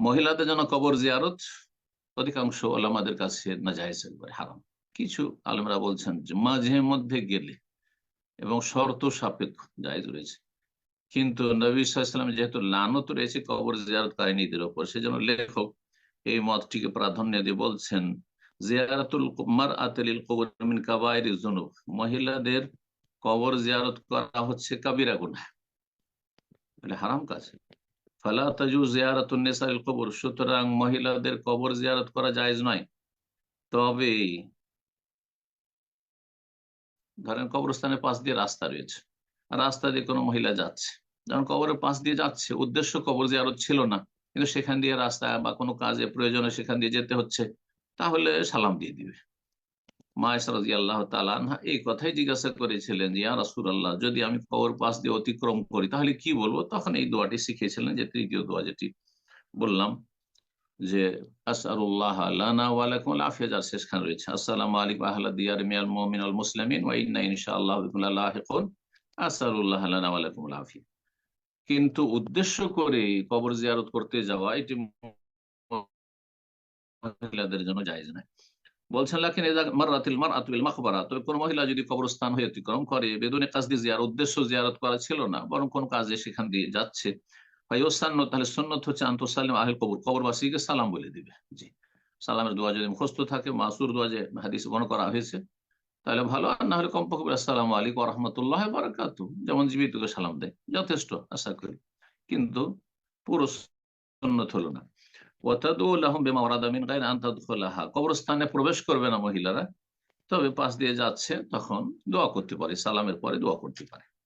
মহিলাদের জন্য কবর জিয়ারত অধিকাংশ আলামাদের কাছে নাজাইজ একবারে হারাম। কিছু আলমরা বলছেন যে মাঝে মধ্যে গেলে এবং শর্ত সাপেক্ষ জায়জ রয়েছে। কিন্তু নবী সাল্লাম যেহেতু লানত রয়েছে কবর জিয়ারত কাহিনীদের ওপর, সেজন্য লেখক এই মতটিকে প্রাধান্য দিয়ে বলছেন, জিয়ারাতুল মার আতলিল কবর মিন কাবায়ের জুনুব মহিলাদের কবর জিয়ারত করা হচ্ছে কাবিরা বলে হারাম কাজ। ফালা তাজু জিয়ারাতুন কবর। সুতরাং মহিলাদের কবর জিয়ারত করা জায়েজ নয়। তবে ধরেন কবরস্থানের পাশ দিয়ে রাস্তা রয়েছে। রাস্তা দিয়ে কোনো মহিলা যাচ্ছে। যখন কবরের পাশ দিয়ে যাচ্ছে, উদ্দেশ্য কবর জিয়ারত ছিল না। কিন্তু সেখান দিয়ে রাস্তা বা কোনো কাজে প্রয়োজনে সেখান দিয়ে যেতে হচ্ছে, তাহলে সালাম দিয়ে দিবে। এই কথাই জিজ্ঞাসা করেছিলেন, ইয়া রাসুল আল্লাহ যদি আমি কবর পাশ দিয়ে অতিক্রম করি, তাহলে কি বলব? তখন এই দোয়াটি যে তৃতীয় দোয়া যেটি বললাম যে শেষখান রয়েছে মিয়াল আল কিন্তু উদ্দেশ্য করে কবর জিয়ারত করতে যাওয়া এটি মহিলাদের জন্য জায়েজ নয়। বলছেন, লাকিন মারাতিল মারাতুল মাকবারা তবে কোন মহিলা যদি কবরস্থান হয়ে অতিক্রম করে বেদনে কাজদি জিয়ার উদ্দেশ্য জিয়ারত করা ছিল না, বরং কোন কাজে সেখান দিয়ে যাচ্ছে। ওসান্ন তাহলে সন্ন্যত হচ্ছে আন্তঃসালিম আহিল কবর। কবরবাসীকে সালাম বলে দিবে। জি, সালামের দোয়া যদি মুখস্থ থাকে, মাসুর দোয়া যে হাদিস বর্ণ করা হয়েছে, তাহলে ভালো। আর না হলে কমপক্ষে আসসালাম আলাইকুম রহমতুল্লাহ বারাকাত যেমন জীবিতকে সালাম দেয়, যথেষ্ট, আশা করি। কিন্তু পুরো সন্ন্যত হলো না। কবরস্থানে প্রবেশ করবে না মহিলারা। তবে পাশ দিয়ে যাচ্ছে, তখন দোয়া করতে পারে, সালামের পরে দোয়া করতে পারে।